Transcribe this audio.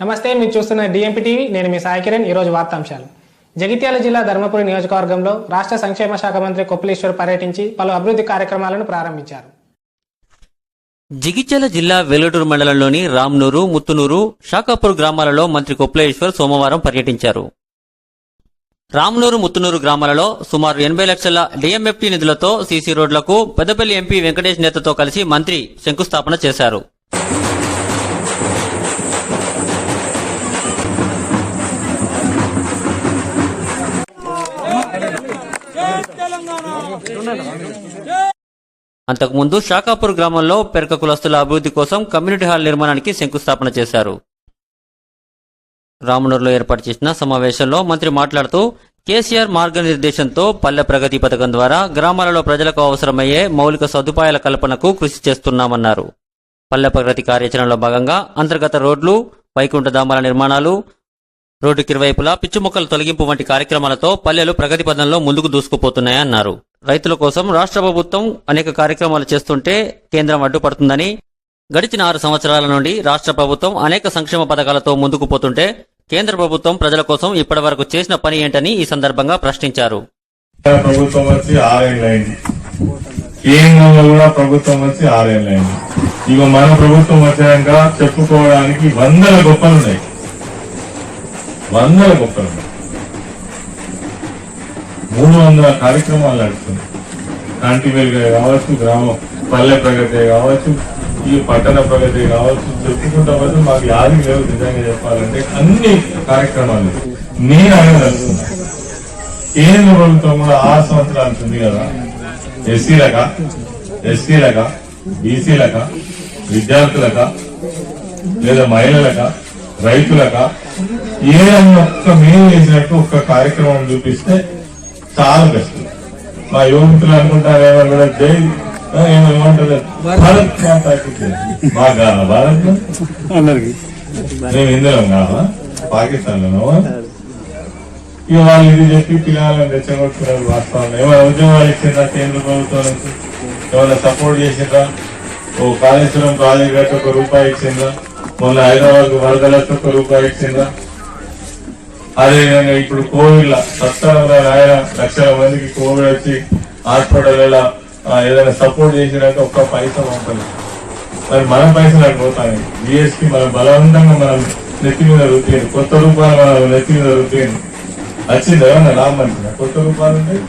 నమస్తే మీరు చూస్తున్న డిఎంపీ టీవీ నేను మీ సాయి కిరణ్. ఈరోజు వార్తాంశాలు. జగిత్యాల జిల్లా ధర్మపురి నియోజకవర్గంలో రాష్ట్ర సంక్షేమ శాఖ మంత్రి కొప్పులీశ్వర్ పర్యటించి పలు అభివృద్ధి కార్యక్రమాలను ప్రారంభించారు. జగిత్యాల జిల్లా వెల్లటూరు మండలంలోని రామ్నూరు ముత్తునూరు షాకాపూర్ గ్రామాలలో మంత్రి కొప్లేశ్వర్ సోమవారం పర్యటించారు. రామ్నూరు ముత్తునూరు గ్రామాలలో సుమారు ఎనభై లక్షల డిఎంఎఫ్టీ నిధులతో సీసీ రోడ్లకు పెద్దపల్లి ఎంపీ వెంకటేష్ నేతతో కలిసి మంత్రి శంకుస్థాపన చేశారు. అంతకుముందు షాకాపూర్ గ్రామంలో పెరక కులస్తుల అభివృద్ధి కోసం కమ్యూనిటీ హాల్ నిర్మాణానికి శంకుస్థాపన చేశారు. రామనూరులో ఏర్పాటు చేసిన సమావేశంలో మంత్రి మాట్లాడుతూ కేసీఆర్ మార్గనిర్దేశంతో పల్లె ప్రగతి పథకం ద్వారా గ్రామాలలో ప్రజలకు అవసరమయ్యే మౌలిక సదుపాయాల కల్పనకు కృషి చేస్తున్నామన్నారు. పల్లె ప్రగతి కార్యాచరణలో భాగంగా అంతర్గత రోడ్లు వైకుంఠధామాల నిర్మాణాలు రోడ్డుకి ఇరువైపులా పిచ్చి మొక్కల తొలగింపు వంటి కార్యక్రమాలతో పల్లెలు ప్రగతి పదంలో ముందుకు దూసుకుపోతున్నాయన్నారు. రైతుల కోసం రాష్ట్ర ప్రభుత్వం అనేక కార్యక్రమాలు చేస్తుంటే కేంద్రం అడ్డుపడుతుందని గడిచిన ఆరు సంవత్సరాల నుండి రాష్ట్ర ప్రభుత్వం అనేక సంక్షేమ పథకాలతో ముందుకు పోతుంటే కేంద్ర ప్రభుత్వం ప్రజల కోసం ఇప్పటి వరకు చేసిన పని ఏంటని ఈ సందర్భంగా ప్రశ్నించారు. ప్రభుత్వం వచ్చి కేంద్రంలో కూడా ప్రభుత్వం వచ్చి ఇక మన ప్రభుత్వం వచ్చాక చెప్పుకోవడానికి వందల గొప్పలున్నాయి వందల గొప్పలు మూడు వందల కార్యక్రమాలు నడుస్తుంది కాంటివేలుగా కావచ్చు గ్రామం పల్లె ప్రగతి కావచ్చు ఈ పట్టణ ప్రగతి కావచ్చు చెప్పుకుంటా పోతే మాకు యాది లేవు నిజంగా చెప్పాలంటే అన్ని కార్యక్రమాలు. నేను అనదలుస్తున్నా కేంద్ర ప్రభుత్వం కూడా ఆరు సంవత్సరాలు ఉంది కదా. ఎస్సీలక ఎస్సీలక బీసీలక విద్యార్థులక లేదా మహిళలక రైతులక ఏదన్నా ఒక్క మేము చేసినట్టు ఒక్క కార్యక్రమం చూపిస్తే చాలా బెస్ట్ మా యువకులు అనుకుంటారు ఏమన్నా జై ఏమంటారు భారత్ మాతాకి కాదా భారత్ మేము ఇందులో పాకిస్తాన్లో ఇక వాళ్ళు ఇది చెప్పి పిల్లలను రెచ్చగొట్టుకున్నారు వాస్తవం ఏమైనా ఉద్యోగాలు ఇచ్చిందా కేంద్ర ప్రభుత్వం నుంచి? ఏమైనా సపోర్ట్ చేసిందా ఓ కాళేశ్వరం ప్రాజెక్ట్ ఒక రూపాయి ఇచ్చిందా మొన్న హైదరాబాద్ వరదలతో ఒక రూపాయి ఇచ్చిందా అదేవిధంగా ఇప్పుడు కోవిడ్ సత్తారు లక్షల మందికి కోవిడ్ వచ్చి హాస్పిటల్ ఏదైనా సపోర్ట్ చేసినాక ఒక్క పైసా పంపలేదు మరి మన పైసలు అక్కడ పోతాయి? జిఎస్టీ మనం బలవంతంగా మనం నెత్తి మీద రుద్దేది. కొత్త రూపాయలు మనం నెత్తి మీద రుద్దేది. వచ్చింది ఏమన్నా రామ్మంటున్నా? కొత్త రూపాయలు ఉంటాయి